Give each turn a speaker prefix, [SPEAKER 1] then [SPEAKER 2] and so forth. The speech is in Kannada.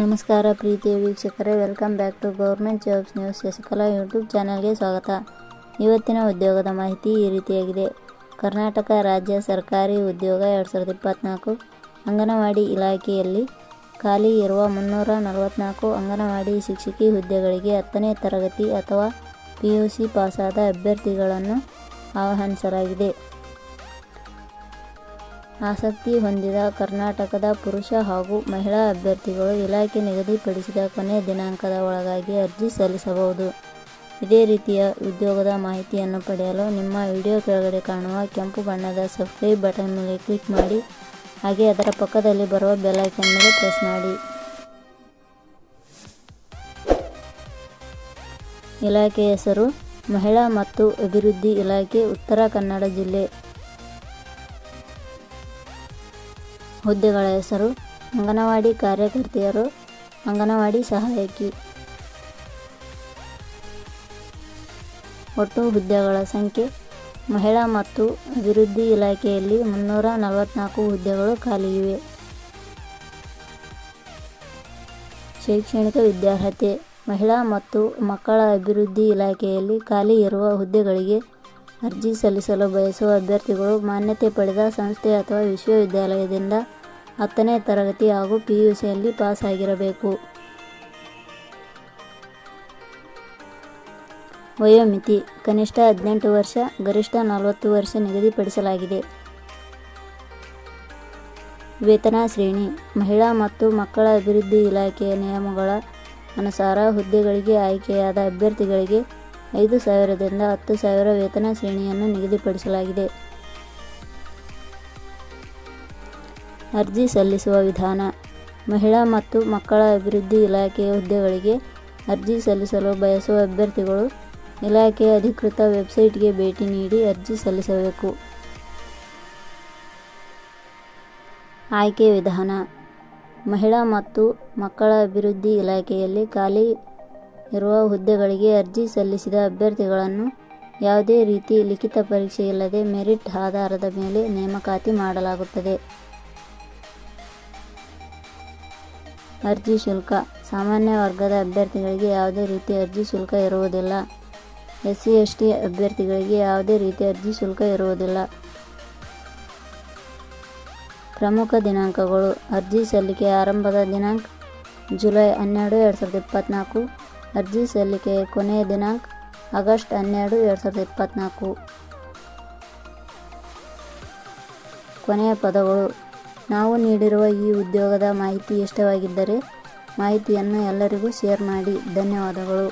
[SPEAKER 1] ನಮಸ್ಕಾರ ಪ್ರೀತಿಯ ವೀಕ್ಷಕರೇ, welcome back to government jobs news Shashikala YouTube ಚಾನಲ್ಗೆ ಸ್ವಾಗತ. ಇವತ್ತಿನ ಉದ್ಯೋಗದ ಮಾಹಿತಿ ಈ ರೀತಿಯಾಗಿದೆ. ಕರ್ನಾಟಕ ರಾಜ್ಯ ಸರ್ಕಾರಿ ಉದ್ಯೋಗ ಎರಡು ಸಾವಿರದ ಇಪ್ಪತ್ತ್ನಾಲ್ಕು ಅಂಗನವಾಡಿ ಇಲಾಖೆಯಲ್ಲಿ ಖಾಲಿ ಇರುವ ಮುನ್ನೂರ ನಲವತ್ತ್ನಾಲ್ಕು ಅಂಗನವಾಡಿ ಶಿಕ್ಷಕಿ ಹುದ್ದೆಗಳಿಗೆ ಹತ್ತನೇ ತರಗತಿ ಅಥವಾ ಪಿ ಯು ಸಿ ಪಾಸಾದ ಅಭ್ಯರ್ಥಿಗಳನ್ನು ಆಹ್ವಾನಿಸಲಾಗಿದೆ. ಆಸಕ್ತಿ ಹೊಂದಿದ ಕರ್ನಾಟಕದ ಪುರುಷ ಹಾಗೂ ಮಹಿಳಾ ಅಭ್ಯರ್ಥಿಗಳು ಇಲಾಖೆ ನಿಗದಿಪಡಿಸಿದ ಕೊನೆ ದಿನಾಂಕದ ಒಳಗಾಗಿ ಅರ್ಜಿ ಸಲ್ಲಿಸಬಹುದು. ಇದೇ ರೀತಿಯ ಉದ್ಯೋಗದ ಮಾಹಿತಿಯನ್ನು ಪಡೆಯಲು ನಿಮ್ಮ ವಿಡಿಯೋ ಕೆಳಗಡೆ ಕಾಣುವ ಕೆಂಪು ಬಣ್ಣದ ಸಬ್ಸ್ಕ್ರೈಬ್ ಬಟನ್ ಮೇಲೆ ಕ್ಲಿಕ್ ಮಾಡಿ, ಹಾಗೆ ಅದರ ಪಕ್ಕದಲ್ಲಿ ಬರುವ ಬೆಲ್ ಐಕಾನ್ ಮೇಲೆ ಪ್ರೆಸ್ ಮಾಡಿ. ಇಲಾಖೆ ಹೆಸರು ಮಹಿಳಾ ಮತ್ತು ಅಭಿವೃದ್ಧಿ ಇಲಾಖೆ, ಉತ್ತರ ಕನ್ನಡ ಜಿಲ್ಲೆ. ಹುದ್ದೆಗಳ ಹೆಸರು, ಅಂಗನವಾಡಿ ಕಾರ್ಯಕರ್ತೆಯರು, ಅಂಗನವಾಡಿ ಸಹಾಯಕಿ. ಒಟ್ಟು ಹುದ್ದೆಗಳ ಸಂಖ್ಯೆ, ಮಹಿಳಾ ಮತ್ತು ಅಭಿವೃದ್ಧಿ ಇಲಾಖೆಯಲ್ಲಿ ಮುನ್ನೂರ ನಲವತ್ನಾಲ್ಕು ಹುದ್ದೆಗಳು ಖಾಲಿ ಇವೆ. ಶೈಕ್ಷಣಿಕ ವಿದ್ಯಾರ್ಹತೆ, ಮಹಿಳಾ ಮತ್ತು ಮಕ್ಕಳ ಅಭಿವೃದ್ಧಿ ಇಲಾಖೆಯಲ್ಲಿ ಖಾಲಿ ಇರುವ ಹುದ್ದೆಗಳಿಗೆ ಅರ್ಜಿ ಸಲ್ಲಿಸಲು ಬಯಸುವ ಅಭ್ಯರ್ಥಿಗಳು ಮಾನ್ಯತೆ ಪಡೆದ ಸಂಸ್ಥೆ ಅಥವಾ ವಿಶ್ವವಿದ್ಯಾಲಯದಿಂದ ಹತ್ತನೇ ತರಗತಿ ಹಾಗೂ ಪಿ ಯು ಪಾಸ್ ಆಗಿರಬೇಕು ವಯೋಮಿತಿ, ಕನಿಷ್ಠ ಹದಿನೆಂಟು ವರ್ಷ, ಗರಿಷ್ಠ ನಲವತ್ತು ವರ್ಷ ನಿಗದಿಪಡಿಸಲಾಗಿದೆ. ವೇತನ ಶ್ರೇಣಿ, ಮಹಿಳಾ ಮತ್ತು ಮಕ್ಕಳ ಅಭಿವೃದ್ಧಿ ಇಲಾಖೆಯ ನಿಯಮಗಳ ಅನುಸಾರ ಹುದ್ದೆಗಳಿಗೆ ಆಯ್ಕೆಯಾದ ಅಭ್ಯರ್ಥಿಗಳಿಗೆ ಐದು ಸಾವಿರದಿಂದ ಹತ್ತು ಸಾವಿರ ವೇತನ ಶ್ರೇಣಿಯನ್ನು ನಿಗದಿಪಡಿಸಲಾಗಿದೆ. ಅರ್ಜಿ ಸಲ್ಲಿಸುವ ವಿಧಾನ. ಮಹಿಳಾ ಮತ್ತು ಮಕ್ಕಳ ಅಭಿವೃದ್ಧಿ ಇಲಾಖೆಯ ಹುದ್ದೆಗಳಿಗೆ ಅರ್ಜಿ ಸಲ್ಲಿಸಲು ಬಯಸುವ ಅಭ್ಯರ್ಥಿಗಳು ಇಲಾಖೆಯ ಅಧಿಕೃತ ವೆಬ್ಸೈಟ್ಗೆ ಭೇಟಿ ನೀಡಿ ಅರ್ಜಿ ಸಲ್ಲಿಸಬೇಕು. ಆಯ್ಕೆ ವಿಧಾನ. ಮಹಿಳಾ ಮತ್ತು ಮಕ್ಕಳ ಅಭಿವೃದ್ಧಿ ಇಲಾಖೆಯಲ್ಲಿ ಖಾಲಿ ಇರುವ ಹುದ್ದೆಗಳಿಗೆ ಅರ್ಜಿ ಸಲ್ಲಿಸಿದ ಅಭ್ಯರ್ಥಿಗಳನ್ನು ಯಾವುದೇ ರೀತಿ ಲಿಖಿತ ಪರೀಕ್ಷೆ ಇಲ್ಲದೆ ಮೆರಿಟ್ ಆಧಾರದ ಮೇಲೆ ನೇಮಕಾತಿ ಮಾಡಲಾಗುತ್ತದೆ. ಅರ್ಜಿ ಶುಲ್ಕ. ಸಾಮಾನ್ಯ ವರ್ಗದ ಅಭ್ಯರ್ಥಿಗಳಿಗೆ ಯಾವುದೇ ರೀತಿ ಅರ್ಜಿ ಶುಲ್ಕ ಇರುವುದಿಲ್ಲ. ಎಸ್ ಸಿ ಎಸ್ ಟಿ ಅಭ್ಯರ್ಥಿಗಳಿಗೆ ಯಾವುದೇ ರೀತಿ ಅರ್ಜಿ ಶುಲ್ಕ ಇರುವುದಿಲ್ಲ. ಪ್ರಮುಖ ದಿನಾಂಕಗಳು. ಅರ್ಜಿ ಸಲ್ಲಿಕೆ ಆರಂಭದ ದಿನಾಂಕ ಜುಲೈ ಹನ್ನೆರಡು, ಎರಡು ಸಾವಿರದ ಇಪ್ಪತ್ತ್ನಾಲ್ಕು ಅರ್ಜಿ ಸಲ್ಲಿಕೆ ಕೊನೆಯ ದಿನಾಂಕ ಆಗಸ್ಟ್ ಹನ್ನೆರಡು, ಎರಡು ಸಾವಿರದ ಇಪ್ಪತ್ತ್ನಾಲ್ಕು ಕೊನೆಯ ಪದಗಳು. ನಾವು ನೀಡಿರುವ ಈ ಉದ್ಯೋಗದ ಮಾಹಿತಿ ಇಷ್ಟವಾಗಿದ್ದರೆ ಮಾಹಿತಿಯನ್ನು ಎಲ್ಲರಿಗೂ ಶೇರ್ ಮಾಡಿ. ಧನ್ಯವಾದಗಳು.